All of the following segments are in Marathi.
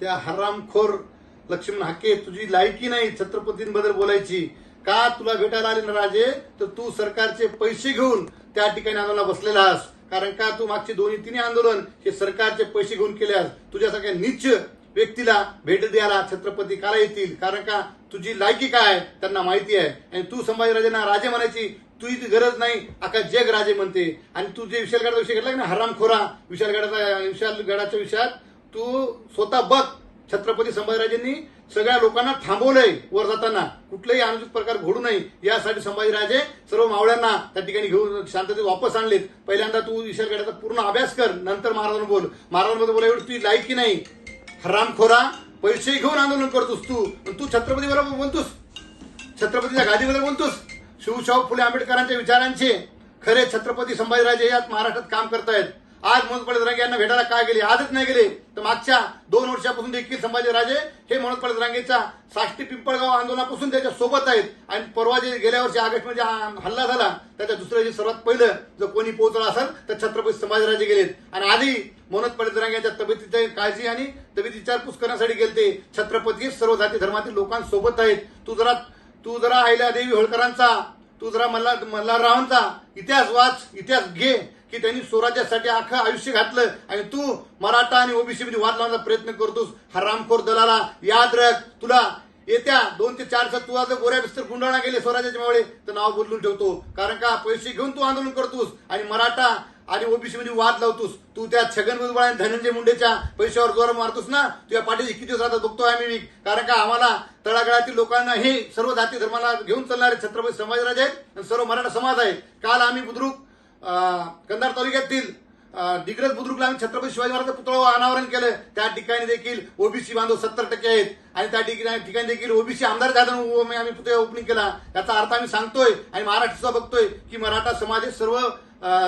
त्या हरामखोर लक्ष्मण हाके तुझी लायकी नाही छत्रपतींबद्दल बोलायची. का तुला भेटायला आले ना राजे? तर तू सरकारचे पैसे घेऊन त्या ठिकाणी आंदोलनाला बसलेला आहेस. कारण का तू मागचे दोन्ही तिन्ही आंदोलन हे सरकारचे पैसे घेऊन केले आहेस? तुझ्यासारख्या नीच व्यक्तीला भेट द्यायला छत्रपती काला येतील. कारण का तुझी लायकी काय त्यांना माहिती आहे. आणि तू संभाजीराजेंना राजे म्हणायची तुझी गरज नाही अख्खा जग राजे म्हणते. आणि तू जे विशालगडाचा विषय घेतला ना हरामखोरा विशालगडाचा विशालगडाच्या विषयात तू स्वतः बघ छत्रपती संभाजीराजेंनी सगळ्या लोकांना थांबवलंय वर जाताना. कुठलाही अनुचित प्रकार घडू नये. यासाठी संभाजीराजे सर्व मावळ्यांना त्या ठिकाणी घेऊन शांततेत वापस आणलेत. पहिल्यांदा तू विशालगडाचा पूर्ण अभ्यास कर. नंतर महाराजांना बोल. महाराजांमध्ये बोला एवढी तुझी लायकी नाही? हरामखोरा पैसे घेऊन आंदोलन करतोस तू. पण तू छत्रपती बरोबर बोलतोस. छत्रपतीच्या गादीबद्दल बोलतोस. शिवशाहू फुले आंबेडकरांच्या विचारांचे. खरे छत्रपती संभाजीराजे यात महाराष्ट्रात काम करतायत. आज मनोज पाटील यांना भेटायला काय गेले? आजच नाही गेले. तर मागच्या दोन वर्षापासून देखील संभाजीराजे हे मनोज पाटील साष्टी पिंपळगाव आंदोलनापासून त्याच्या सोबत आहेत. आणि परवा जे गेल्या वर्षी ऑगस्टमध्ये हल्ला झाला त्याच्या दुसऱ्या दिवशी सर्वात पहिलं जर कोणी पोहोचला असेल तर छत्रपती संभाजीराजे गेलेत. आणि आधी मनोज पाटील यांच्या तब्येतीची काळजी आणि तब्येतीची विचारपूस करण्यासाठी गेलते. छत्रपती सर्व जाती धर्मातील लोकांसोबत आहेत. तू जरा तू जरा अहिल्यादेवी होळकरांचा तू जरा मल्ला मल्हाररावांचा इतिहास वाच इतिहास घे. की त्यांनी स्वराज्यासाठी अख्खं आयुष्य घातलं. आणि तू मराठा आणि ओबीसी मध्ये वाद लावण्याचा प्रयत्न करतोस हा रामखोर दलाला. याद रख. तुला येत्या दोन ते चार सात तू आता गोऱ्या बिस्तर गुंडाळा गेले स्वराज्याच्या मावळे तर नाव बदलून ठेवतो. कारण का? पैसे घेऊन तू आंदोलन करतोस आणि मराठा आणि ओबीसी मध्ये वाद लावतोस. तू त्या छगन भुजबळ आणि धनंजय मुंडेच्या पैशावर जोर मारतोस ना? तुझ्या पाठीशी किती दिवस आता बघतोय आम्ही? मी. कारण का? आम्हाला तळागाळातील लोकांना हे सर्व जाती धर्माला घेऊन चालणारे छत्रपती संभाजीराजे आहेत आणि सर्व मराठा समाज आहे. काल आम्ही बुद्रुक कंधार तालुक्यातील दिग्रज बुद्रुकला आम्ही छत्रपती शिवाजी महाराज पुतळा अनावरण केलं. त्या ठिकाणी देखील ओबीसी बांधव सत्तर टक्के आहेत. आणि त्या ठिकाणी ठिकाणी देखील ओबीसी आमदार जाधव आम्ही पुतळा ओपनिंग केला. त्याचा अर्थ आम्ही सांगतोय आणि महाराष्ट्र सुद्धा बघतोय की मराठा समाज सर्व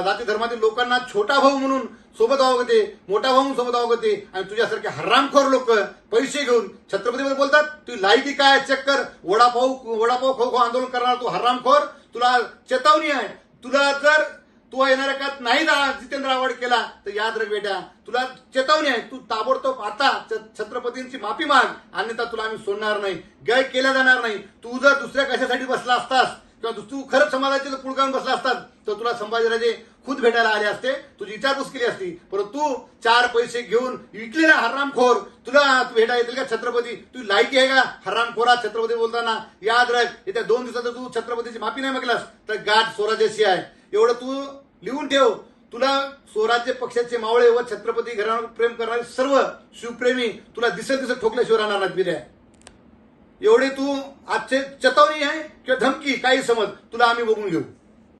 जाती धर्मातील लोकांना छोटा भाऊ म्हणून सोबत वागते मोठा भाऊ म्हणून सोबत वागते आणि तुझ्यासारखे हरामखोर लोक पैसे घेऊन छत्रपतीमध्ये बोलतात तू लायकी काय चेक कर. वडापाव वडापाव खो आंदोलन करणार तू हरामखोर तुला चेतावणी आहे. तुला जर तू येणार का नाही दा- जितेंद्र आव्हाड केला? तर याद रख बेटा. तुला चेतावणी आहे. तू ताबडतोब आता छत्रपतींची माफी माग. अन्यथा तुला आम्ही सोडणार नाही. गय केला जाणार नाही. तू जर दुसऱ्या कशासाठी बसला असतास किंवा तू खरंच समाजाचे पुळगावून बसला असतात तर तुला संभाजीराजे खुद भेटायला आले असते. तुझी विचारपूस केली असती. परंतु तू चार पैसे घेऊन विकलेला हरामखोर तुला भेटा येतील का छत्रपती? तू लायकी आहे का? हरामखोरा छत्रपती बोलताना? याद राख. येत्या दोन दिवसात तू छत्रपतीची माफी नाही मागलास तर गाठ स्वराज्याशी आहे. एवढं तू लिहून ठेव. तुला स्वराज्य पक्षाचे मावळे व छत्रपती घरावर प्रेम करणारे सर्व शिवप्रेमी तुला दिसत दिसत ठोकल्याशिवाय राहणार नाहीत बिर्या. एवढे तू आजचे चेतावणी आहे किंवा धमकी काही समज. तुला आम्ही बघून घेऊ.